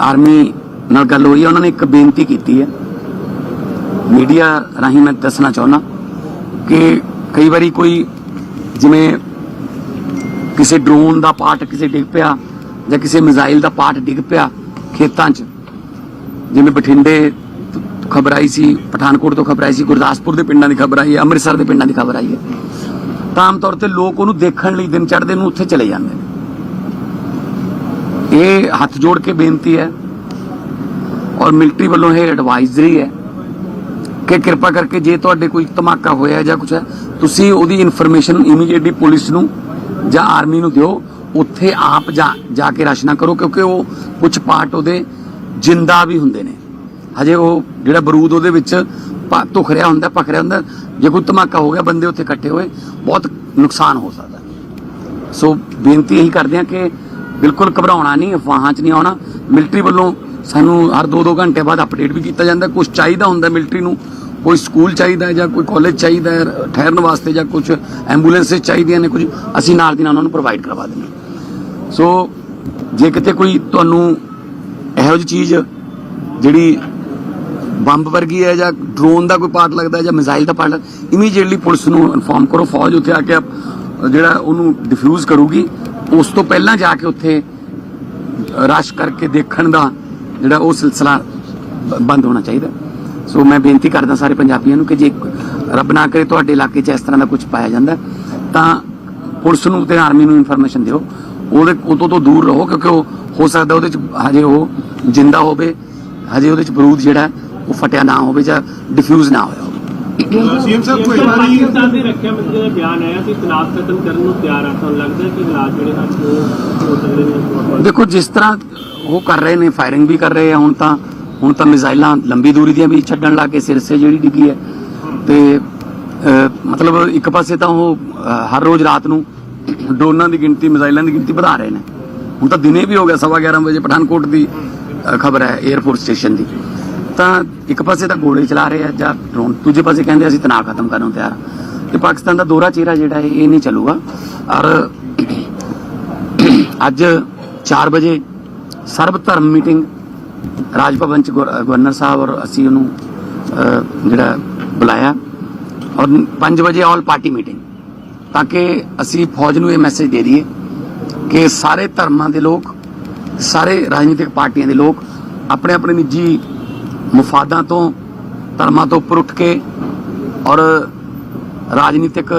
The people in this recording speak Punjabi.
ਆਰਮੀ ਨਾਲ ਗੱਲ ਹੋਈ ਹੈ ਉਹਨਾਂ ਨੇ ਇੱਕ ਬੇਨਤੀ ਕੀਤੀ ਹੈ ਮੀਡੀਆ ਰਾਹੀਂ ਮੈਂ ਦੱਸਣਾ ਚਾਹੁੰਦਾ ਕਿ ਕਈ ਵਾਰੀ ਕੋਈ ਜਿਵੇਂ ਕਿਸੇ ਡਰੋਨ ਦਾ ਪਾਰਟ ਕਿਸੇ ਡਿੱਗ ਪਿਆ ਜਾਂ ਕਿਸੇ ਮਿਜ਼ਾਈਲ ਦਾ ਪਾਰਟ ਡਿੱਗ ਪਿਆ ਖੇਤਾਂ 'ਚ। ਜਿਵੇਂ ਬਠਿੰਡੇ ਖਬਰ ਆਈ ਸੀ, ਪਠਾਨਕੋਟ ਤੋਂ ਖਬਰ ਆਈ ਸੀ, ਗੁਰਦਾਸਪੁਰ ਦੇ ਪਿੰਡਾਂ ਦੀ ਖਬਰ ਆਈ ਹੈ, ਅੰਮ੍ਰਿਤਸਰ ਦੇ ਪਿੰਡਾਂ ਦੀ ਖਬਰ ਆਈ ਹੈ। ਤਾਂ ਆਮ ਤੌਰ ਤੇ ਲੋਕ ਉਹਨੂੰ ਦੇਖਣ ਲਈ ਦਿਨ ਚੜ੍ਹਦੇ ਨੂੰ ਉੱਥੇ ਚਲੇ ਜਾਂਦੇ ਨੇ। ਇਹ ਹੱਥ ਜੋੜ ਕੇ ਬੇਨਤੀ ਹੈ ਔਰ ਮਿਲਟਰੀ ਵੱਲੋਂ ਇਹ ਐਡਵਾਈਜ਼ਰੀ ਹੈ ਕਿ ਕਿਰਪਾ ਕਰਕੇ ਜੇ ਤੁਹਾਡੇ ਕੋਈ ਧਮਾਕਾ ਹੋਇਆ ਜਾਂ ਕੁਝ ਹੈ, ਤੁਸੀਂ ਉਹਦੀ ਇਨਫੋਰਮੇਸ਼ਨ ਇਮੀਡੀਏਟਲੀ ਪੁਲਿਸ ਨੂੰ ਜਾਂ ਆਰਮੀ ਨੂੰ ਦਿਓ। ਉੱਥੇ ਆਪ ਜਾ ਕੇ ਰਸ਼ ਕਰੋ, ਕਿਉਂਕਿ ਉਹ ਕੁਝ ਪਾਰਟ ਉਹਦੇ ਜਿੰਦਾ ਵੀ ਹੁੰਦੇ ਨੇ। ਹਜੇ ਉਹ ਜਿਹੜਾ ਬਰੂਦ ਉਹਦੇ ਵਿੱਚ ਪ- ਧੁਖ ਰਿਹਾ ਹੁੰਦਾ ਪਖ ਹੁੰਦਾ, ਜੇ ਕੋਈ ਧਮਾਕਾ ਹੋ ਗਿਆ, ਬੰਦੇ ਉੱਥੇ ਇਕੱਠੇ ਹੋਏ, ਬਹੁਤ ਨੁਕਸਾਨ ਹੋ ਸਕਦਾ। ਸੋ ਬੇਨਤੀ ਇਹੀ ਕਰਦੇ ਹਾਂ ਕਿ ਬਿਲਕੁਲ ਘਬਰਾਉਣਾ ਨਹੀਂ, ਅਫਵਾਹਾਂ 'ਚ ਨਹੀਂ ਆਉਣਾ। ਮਿਲਟਰੀ ਵੱਲੋਂ ਸਾਨੂੰ ਹਰ 2-2 ਘੰਟੇ ਬਾਅਦ ਅਪਡੇਟ ਵੀ ਕੀਤਾ ਜਾਂਦਾ। ਕੁਝ ਚਾਹੀਦਾ ਹੁੰਦਾ ਮਿਲਟਰੀ ਨੂੰ? ਕੋਈ ਸਕੂਲ ਚਾਹੀਦਾ ਹੈ ਜਾਂ ਕੋਈ ਕਾਲਜ ਚਾਹੀਦਾ ਹੈ, ਠਹਿਰਨ ਵਾਸਤੇ ਜਾਂ ਕੁਝ ਐਂਬੂਲੈਂਸਸ ਚਾਹੀਦੀਆਂ ਨੇ ਕੁਝ? ਅਸੀਂ ਨਾਲ ਦੀ ਨਾਲ ਉਹਨਾਂ ਨੂੰ ਪ੍ਰੋਵਾਈਡ ਕਰਵਾ ਦਿੰਦੇ ਹਾਂ। ਸੋ ਜੇ ਕਿਤੇ ਕੋਈ ਤੁਹਾਨੂੰ ਇਹੋ ਜਿਹੀ ਚੀਜ਼ ਜਿਹੜੀ ਬੰਬ ਵਰਗੀ ਹੈ ਜਾਂ ਡਰੋਨ ਦਾ ਕੋਈ ਪਾਰਟ ਲੱਗਦਾ ਜਾਂ ਮਿਜ਼ਾਈਲ ਦਾ ਪਾਰਟ ਇਮੀਡੀਏਟਲੀ ਪੁਲਿਸ ਨੂੰ ਇਨਫੋਰਮ ਕਰੋ। ਫੌਜ ਉੱਥੇ ਆ ਕੇ ਜਿਹੜਾ ਉਹਨੂੰ ਡਿਫਿਊਜ਼ ਕਰੂਗੀ। ਉਸ ਤੋਂ ਪਹਿਲਾਂ ਜਾ ਕੇ ਉੱਥੇ ਰਸ਼ ਕਰਕੇ ਦੇਖਣ ਦਾ ਜਿਹੜਾ ਉਹ ਸਿਲਸਿਲਾ ਬ- ਬੰਦ ਹੋਣਾ ਚਾਹੀਦਾ। ਸੋ ਮੈਂ ਬੇਨਤੀ ਕਰਦਾ ਸਾਰੇ ਪੰਜਾਬੀਆਂ ਨੂੰ ਕਿ ਜੇ ਰੱਬ ਨਾ ਕਰੇ ਤੁਹਾਡੇ ਇਲਾਕੇ 'ਚ ਇਸ ਤਰ੍ਹਾਂ ਦਾ ਕੁਝ ਪਾਇਆ ਜਾਂਦਾ, ਤਾਂ ਪੁਲਿਸ ਨੂੰ ਤੇ ਆਰਮੀ ਨੂੰ ਇਨਫੋਰਮੇਸ਼ਨ ਦਿਓ। ਉਹਦੇ ਉਤੋਂ ਤੋਂ ਦੂਰ ਰਹੋ ਕਿਉਂਕਿ ਉਹ ਹੋ ਸਕਦਾ ਉਹਦੇ 'ਚ ਹਜੇ ਉਹ ਜਿੰਦਾ ਹੋਵੇ, ਹਜੇ ਉਹਦੇ 'ਚ ਬਰੂਦ ਜਿਹੜਾ, ਉਹ ਫਟਿਆ ਨਾ ਹੋਵੇ ਜਾਂ ਡਿਫਿਊਜ਼ ਨਾ ਹੋਇਆ ਹੋਵੇ। ਸੀਐਮ ਸਾਹਿਬ ਕੋਈ ਵਾਰੀ ਪਾਕਿਸਤਾਨ ਦੇ ਰੱਖਿਆ ਮੰਤਰੀ ਦਾ ਬਿਆਨ ਆਇਆ ਕਿ ਤਣਾਅ ਖਤਮ ਕਰਨ ਨੂੰ ਤਿਆਰ ਆ ਤੁਹਾਨੂੰ ਲੱਗਦਾ ਹੈ ਕਿ ਹਾਲਾਤ ਜਿਹੜੇ ਹਨ ਉਹ ਹੋ ਸਕਦੇ ਨੇ? ਦੇਖੋ ਜਿਸ ਤਰ੍ਹਾਂ ਉਹ ਕਰ ਰਹੇ ਨੇ ਫਾਇਰਿੰਗ ਵੀ ਕਰ ਰਹੇ ਆ ਹੁਣ ਤਾਂ ਹੁਣ ਤਾਂ ਮਿਜ਼ਾਈਲਾਂ ਲੰਬੀ ਦੂਰੀ ਦੀਆਂ ਵੀ ਛੱਡਣ ਲੱਗ ਗਏ ਸਿਰਸੇ ਜਿਹੜੀ ਡਿੱਗੀ ਹੈ। ਤੇ ਮਤਲਬ ਇੱਕ ਪਾਸੇ ਤਾਂ ਉਹ ਹਰ ਰੋਜ਼ ਰਾਤ ਨੂੰ ਡਰੋਨਾਂ ਦੀ ਗਿਣਤੀ ਮਿਜ਼ਾਈਲਾਂ ਦੀ ਗਿਣਤੀ ਵਧਾ ਰਹੇ ਨੇ। ਹੁਣ ਤਾਂ ਦਿਨੇ ਵੀ ਹੋ ਗਿਆ ਸਵਾ 11 ਵਜੇ ਪਠਾਨਕੋਟ ਦੀ ਖਬਰ ਹੈ 에ਅਰਫੋਰਸ ਸਟੇਸ਼ਨ ਦੀ। ਤਾਂ ਇੱਕ ਪਾਸੇ ਤਾਂ ਗੋਲੇ ਚਲਾ ਰਹੇ ਆ ਜਾਂ ਡਰੋਨ ਦੂਜੇ ਪਾਸੇ ਕਹਿੰਦੇ ਅਸੀਂ ਤਣਾਅ ਖਤਮ ਕਰਨ ਨੂੰ ਤਿਆਰ ਹਾਂ। ਤੇ ਪਾਕਿਸਤਾਨ ਦਾ ਦੋਹਰਾ ਚਿਹਰਾ ਜਿਹੜਾ ਹੈ, ਇਹ ਨਹੀਂ ਚੱਲੂਗਾ ਔਰ ਅੱਜ 4 ਵਜੇ ਸਰਬ ਧਰਮ ਮੀਟਿੰਗ ਰਾਜ ਭਵਨ ਚ ਗਵਰਨਰ ਸਾਹਿਬ ਔਰ ਅਸੀਂ ਉਹਨੂੰ ਜਿਹੜਾ ਬੁਲਾਇਆ ਔਰ 5 ਵਜੇ ਆਲ ਪਾਰਟੀ ਮੀਟਿੰਗ, ਤਾਂ ਕਿ ਅਸੀਂ ਫੌਜ ਨੂੰ ਇਹ ਮੈਸੇਜ ਦੇ ਦਈਏ ਕਿ ਸਾਰੇ ਧਰਮਾਂ ਦੇ ਲੋਕ, ਸਾਰੇ ਰਾਜਨੀਤਿਕ ਪਾਰਟੀਆਂ ਦੇ ਲੋਕ ਆਪਣੇ ਆਪਣੇ ਨਿੱਜੀ ਮਫਾਦਾਂ ਤੋਂ ਧਰਮਾਂ ਤੋਂ ਉੱਪਰ ਉੱਠ ਕੇ ਔਰ ਰਾਜਨੀਤਿਕ